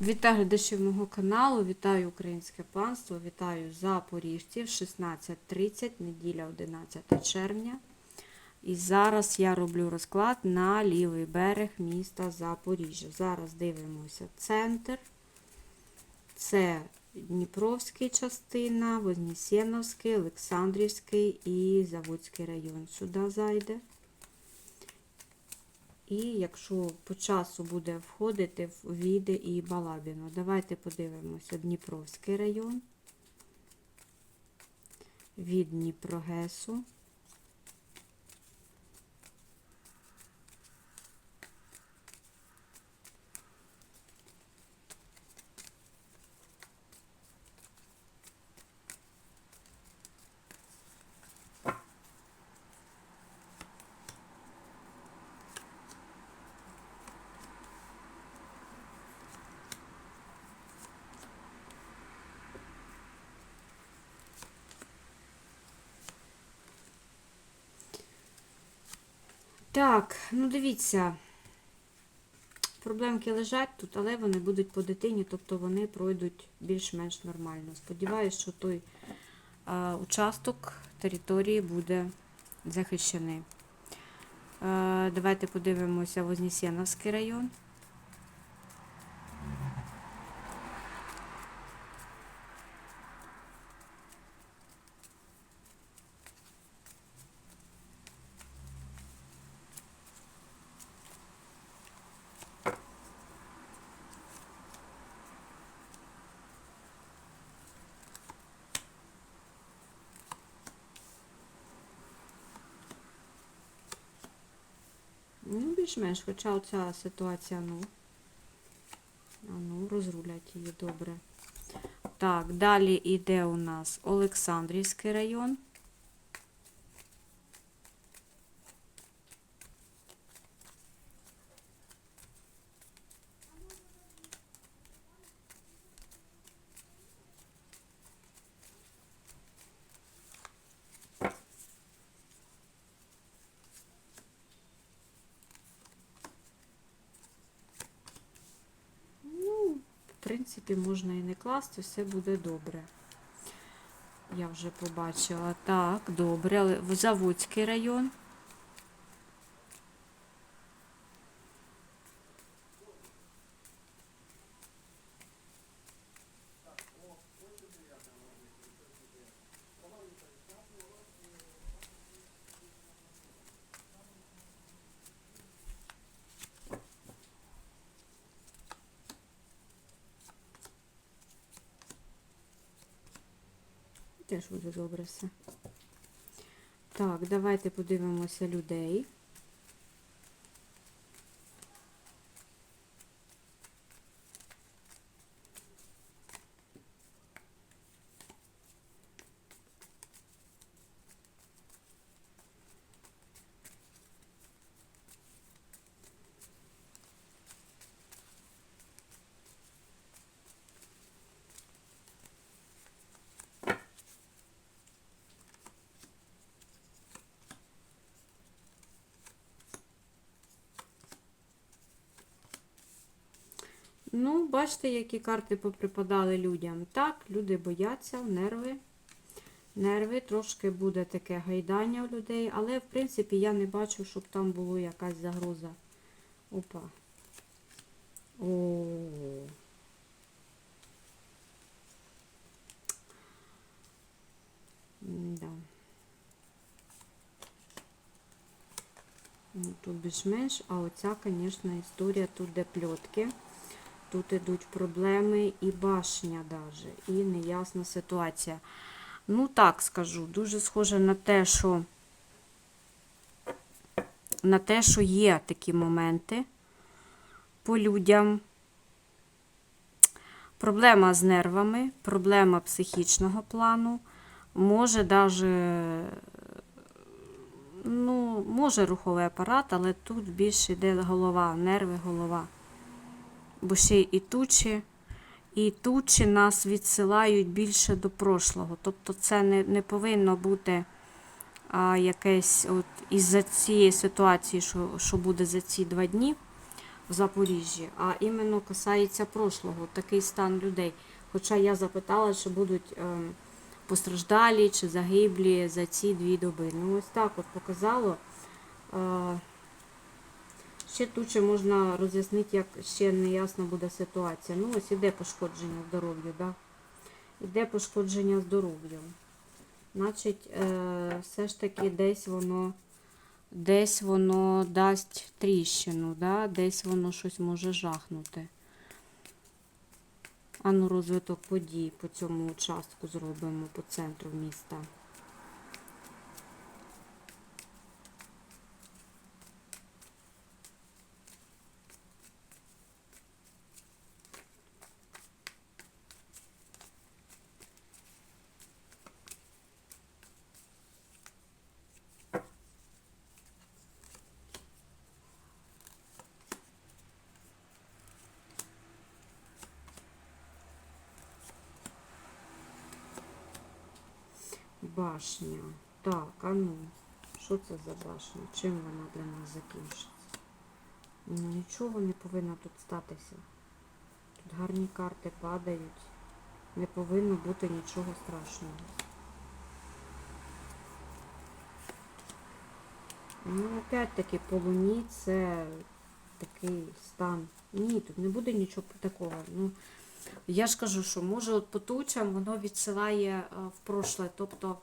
Вітаю глядачів мого каналу, вітаю українське панство, вітаю запоріжців 16.30, неділя 11 червня. І зараз я роблю розклад на лівий берег міста Запоріжжя. Зараз дивимося центр. Це Дніпровський частина, Вознесеновський, Олександрівський і Заводський район сюди зайде. І якщо по часу буде входити, війде і Балабіно. Давайте подивимося Дніпровський район. Від Дніпрогесу. Так, ну дивіться. Проблемки лежать тут, але вони будуть по дитині, тобто вони пройдуть більш-менш нормально. Сподіваюсь, що той а, участок території буде захищений. А, давайте подивимося Вознесеновський район. Ну, більш-менш, хоча оця ситуація, ну, ну, розрулять її добре. Так, далі йде у нас Олександрівський район. Ну, в принципі, можна і не класти, все буде добре. Я вже побачила. Так, добре. Заводський район. Теж буде добре все. Так, давайте подивимося людей. Ну, бачите, які карти поприпадали людям. Так, люди бояться, нерви. Нерви, трошки буде таке гайдання у людей, але, в принципі, я не бачу, щоб там була якась загроза. Опа. О. Да. Ну, Тут більш-менш, а оця, звісно, історія тут де пльотки. Тут ідуть проблеми і башня даже, і неясна ситуація. Ну, так скажу, дуже схоже на те, що на те, що є такі моменти по людям. Проблема з нервами, проблема психічного плану, може даже, ну, може руховий апарат, але тут більше йде голова, нерви, голова бо ще і тучі, і тучі нас відсилають більше до прошлого. Тобто це не не повинно бути а, якесь от із-за цієї ситуації, що, що буде за ці два дні. в Запоріжжі, а іменно касається прошлого, такий стан людей. Хоча я запитала, чи будуть ем, постраждалі чи загиблі за ці дві доби. Ну, ось так от показало. Е, ще тут ще можна роз'яснити, як ще неясна буде ситуація. Ну, ось іде пошкодження здоров'ю, да? Іде пошкодження здоров'ю. Значить, е, все ж таки десь воно десь воно дасть тріщину, да? десь воно щось може жахнути. А ну, розвиток подій по цьому участку зробимо по центру міста. Башня. Так, а ну, що це за башня? Чим вона для нас закінчиться? Ну, нічого не повинно тут статися. Тут гарні карти падають. Не повинно бути нічого страшного. Ну, опять-таки, по луні це такий стан. Ні, тут не буде нічого такого. Ну, я ж кажу, що може от по тучам воно відсилає е, в прошле. Тобто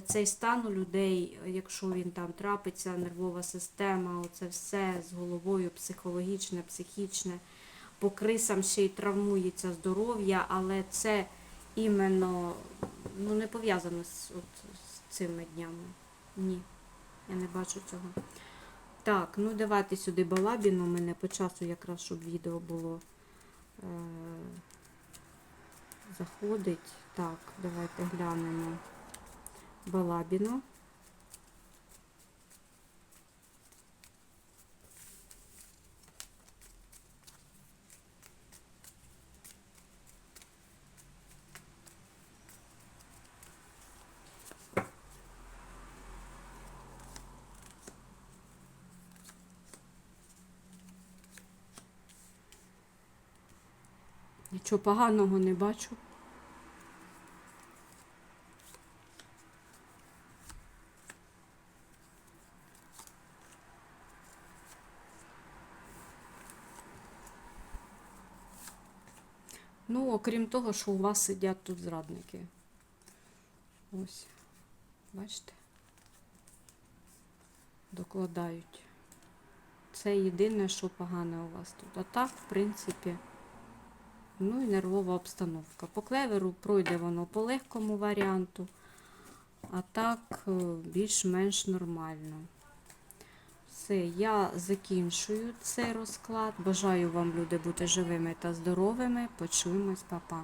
цей стан у людей, якщо він там трапиться, нервова система, оце все з головою психологічне, психічне, по крисам ще й травмується здоров'я, але це іменно ну, не пов'язано з, от, з цими днями. Ні, я не бачу цього. Так, ну давайте сюди балабіну, у мене по часу якраз, щоб відео було е, заходить. Так, давайте глянемо балабіну. Нічого поганого не бачу. Ну, окрім того, що у вас сидять тут зрадники. Ось. Бачите? Докладають. Це єдине, що погане у вас тут. А так, в принципі, ну і нервова обстановка. По клеверу пройде воно по легкому варіанту, а так е, більш-менш нормально. Все, я закінчую цей розклад. Бажаю вам, люди, бути живими та здоровими. Почуємось, па-па.